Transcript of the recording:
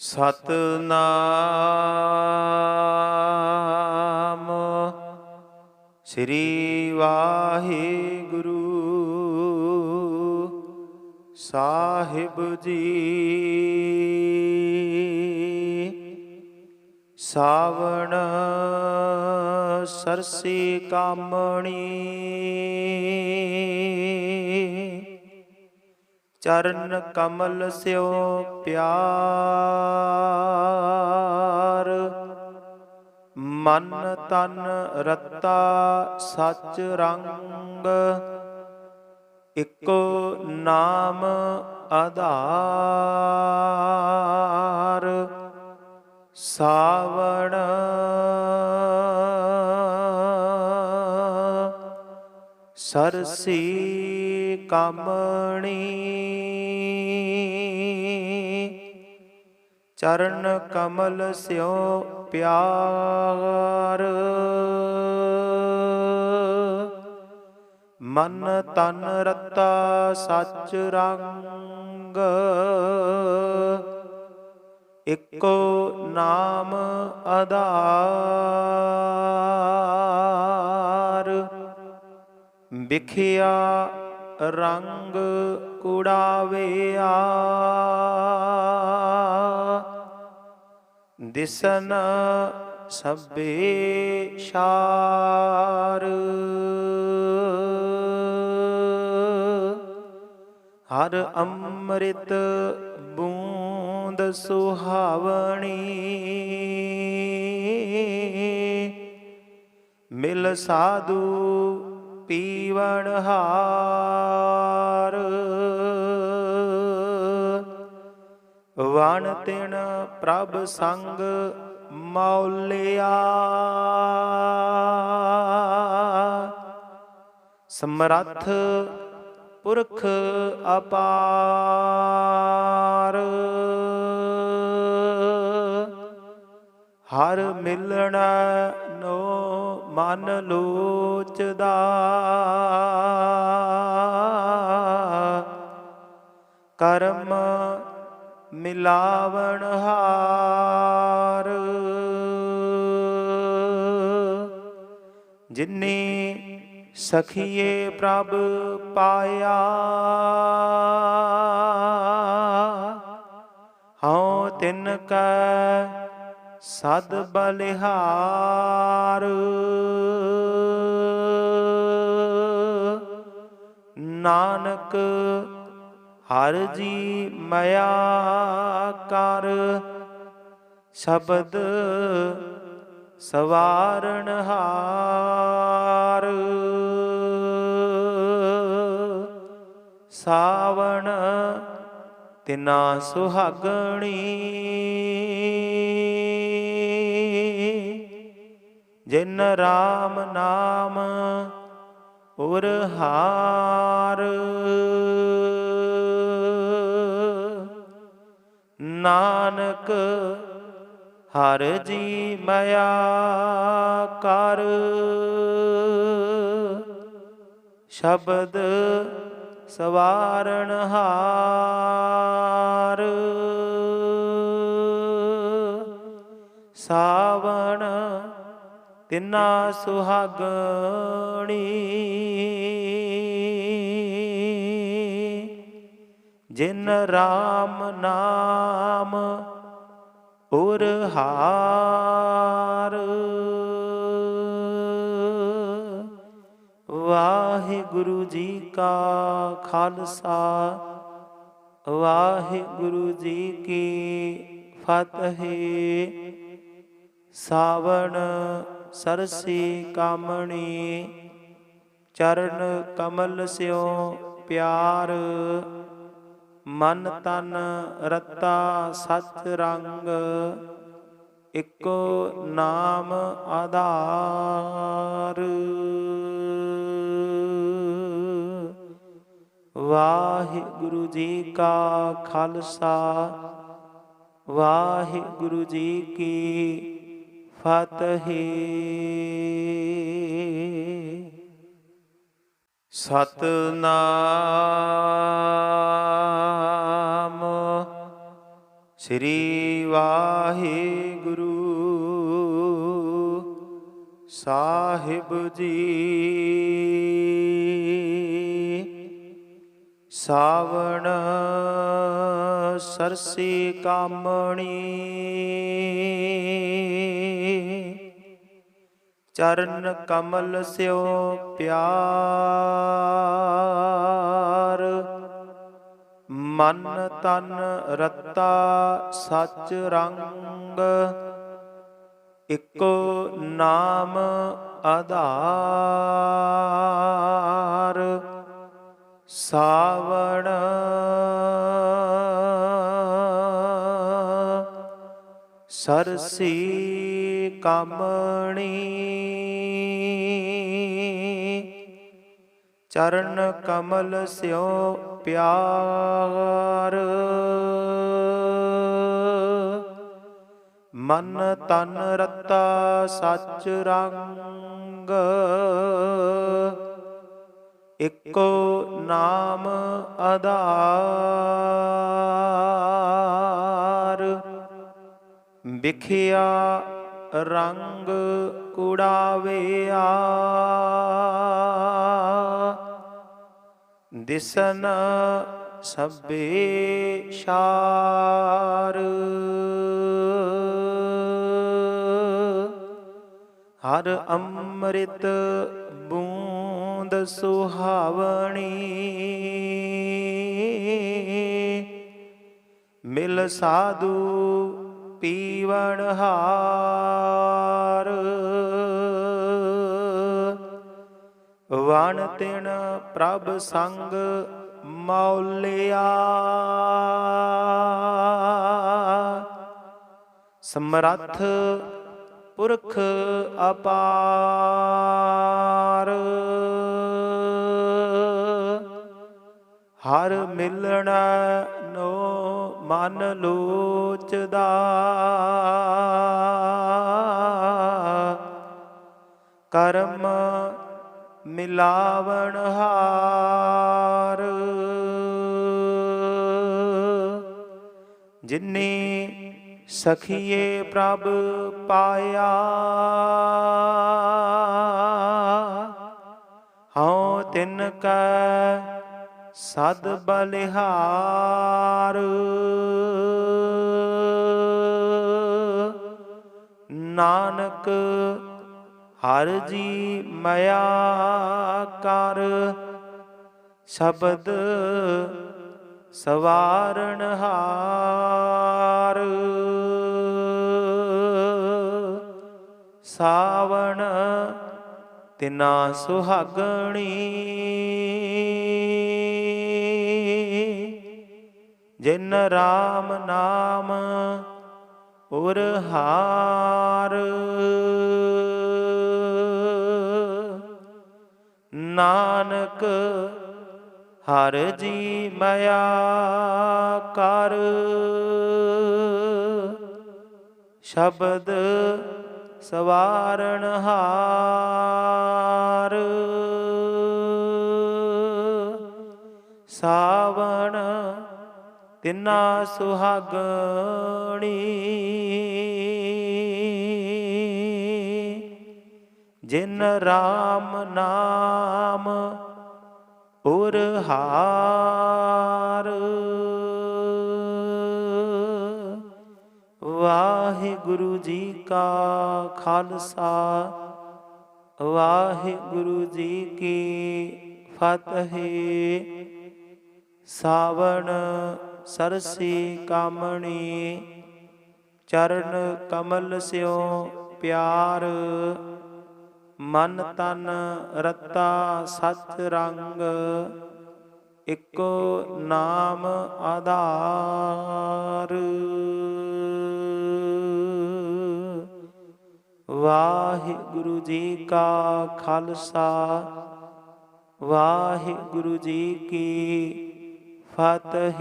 ਸਤਨਾਮ ਸ੍ਰੀ ਵਾਹਿਗੁਰੂ ਸਾਹਿਬ ਜੀ। ਸਾਵਣ ਸਰਸੀ ਕਾਮਣੀ ਚਰਨ ਕਮਲ ਸਿਓ ਪਿਆਰ। ਮਨ ਤਨ ਰਤਾ ਸੱਚ ਰੰਗ ਇਕੋ ਨਾਮ ਆਧਾਰ। ਸਾਵਣ ਸਰਸੀ ਕਾਮਣੀ। ਚਰਨ ਕਮਲ ਸਿਓ ਪਿਆਰ। ਮਨ ਤਨ ਰਤਾ ਸਚ ਰੰਗ। ਇਕੋ ਨਾਮ ਆਧਾਰ। ਵਿਖਿਆ ਰੰਗ ਕੁੜਾਵਿਆ। ਦਿਸਨ ਸਭੇ ਸ਼ਾਰ। ਹਰ ਅੰਮ੍ਰਿਤ ਬੂੰਦ ਸੁਹਾਵਣੀ। ਮਿਲ ਸਾਧੂ ਪੀਵਣ ਹਾਰ। ਵਣ ਤਿਣ ਪ੍ਰਭ ਸੰਗ ਮੌਲਿਆ। ਸਮਰੱਥ ਪੁਰਖ ਅਪਾਰ। ਹਰ ਮਿਲਣਾ ਨੋ ਮਨ ਲੋਚਦਾ। ਕਰਮ ਮਿਲਾਵਣ ਹਾਰ। ਜਿਨੇ ਸਖੀਏ ਪ੍ਰਭ ਪਾਇਆ ਹਉ ਤਿਨ ਕੈ ਸਦ ਬਲਿਹਾਰ। ਨਾਨਕ ਹਰ ਜੀ ਮਇਆ ਕਰ। ਸ਼ਬਦ ਸਵਾਰਣ ਹਾਰ। ਸਾਵਣ ਤਿਨਾ ਸੁਹਾਗਣੀ। ਜਿਨ ਰਾਮ ਨਾਮ ਉਰ ਹਾਰ। ਨਾਨਕ ਹਰ ਜੀ ਮਇਆ ਕਰ। ਸ਼ਬਦ ਸਵਾਰਣ ਹਾਰ। ਤਿੰਨਾ ਸੁਹਾਗਣੀ। ਜਿਨ ਰਾਮ ਨਾਮ ਉਰ ਹਾਰ। ਵਾਹਿਗੁਰੂ ਜੀ ਕਾ ਖਾਲਸਾ, ਵਾਹਿਗੁਰੂ ਜੀ ਕੀ ਫਤਿਹ। ਸਾਵਣ ਸਰਸੀ ਕਾਮਣੀ, ਚਰਨ ਕਮਲ ਸਿਓ ਪਿਆਰ। ਮਨ ਤਨ ਰਤਾ ਸਤ ਰੰਗ, ਇਕੋ ਨਾਮ ਆਧਾਰ। ਵਾਹਿਗੁਰੂ ਜੀ ਕਾ ਖਾਲਸਾ, ਵਾਹਿਗੁਰੂ ਜੀ ਕੀ ਫਤਿਹ। ਸਤਨਾਮ ਸ੍ਰੀ ਵਾਹਿਗੁਰੂ ਸਾਹਿਬ ਜੀ। ਸਾਵਣ ਸਰਸੀ ਕਾਮਣੀ। ਚਰਨ ਕਮਲ ਸਿਓ ਪਿਆਰ। ਮਨ ਤਨ ਰਤਾ ਸੱਚ ਰੰਗ। ਇਕੋ ਨਾਮ ਆਧਾਰ। ਸਾਵਣ ਸਰਸੀ ਕਾਮਣੀ। ਚਰਨ ਕਮਲ ਸਿਓ ਪਿਆਰ। ਮਨ ਤਨ ਰਤਾ ਸਚ ਰੰਗ। ਇਕੋ ਨਾਮ ਆਧਾਰ। ਵਿਖਿਆ ਰੰਗ ਕੁੜਾਵਿਆ। ਦਿਸਨ ਸਭੇ ਸ਼ਾਰ। ਹਰ ਅੰਮ੍ਰਿਤ ਬੂੰਦ ਸੁਹਾਵਣੀ। ਮਿਲ ਸਾਧੂ ਪੀਵਣ ਹਾਰ। ਵਣ ਤਿਣ ਪ੍ਰਭ ਸੰਗ ਮੌਲਿਆ। ਸਮਰੱਥ ਪੁਰਖ ਅਪਾਰ। ਹਰ ਮਿਲਣ ਨੋ ਮਨ ਲੋਚਦਾ। ਕਰਮ ਮਿਲਾਵਣ ਹਾਰ। ਜਿਨੇ ਸਖੀਏ ਪ੍ਰਭ ਪਾਇਆ ਹਉ ਤਿਨ ਕੈ ਸਦ ਬਲਿਹਾਰ। ਨਾਨਕ ਹਰ ਜੀ ਮਇਆ ਕਰ। ਸ਼ਬਦ ਸਵਾਰਣ ਹਾਰ। ਸਾਵਣ ਤਿਨਾ ਸੁਹਾਗਣੀ। ਜਿਨ ਰਾਮ ਨਾਮ ਉਰ ਹਾਰ। ਨਾਨਕ ਹਰ ਜੀ ਮਇਆ ਕਰ। ਸ਼ਬਦ ਸਵਾਰਣ ਹਾਰ। ਤਿੰਨਾ ਸੁਹਾਗਣੀ। ਜਿਨ ਰਾਮ ਨਾਮ ਉਰ ਹਾਰ। ਵਾਹਿਗੁਰੂ ਜੀ ਕਾ ਖਾਲਸਾ, ਵਾਹਿਗੁਰੂ ਜੀ ਕੀ ਫਤਿਹ। ਸਾਵਣ ਸਰਸੀ ਕਾਮਣੀ, ਚਰਨ ਕਮਲ ਸਿਓ ਪਿਆਰ। ਮਨ ਤਨ ਰਤਾ ਸਤ ਰੰਗ, ਇਕੋ ਨਾਮ ਆਧਾਰ। ਵਾਹਿਗੁਰੂ ਜੀ ਕਾ ਖਾਲਸਾ, ਵਾਹਿਗੁਰੂ ਜੀ ਕੀ ਫਤਿਹ।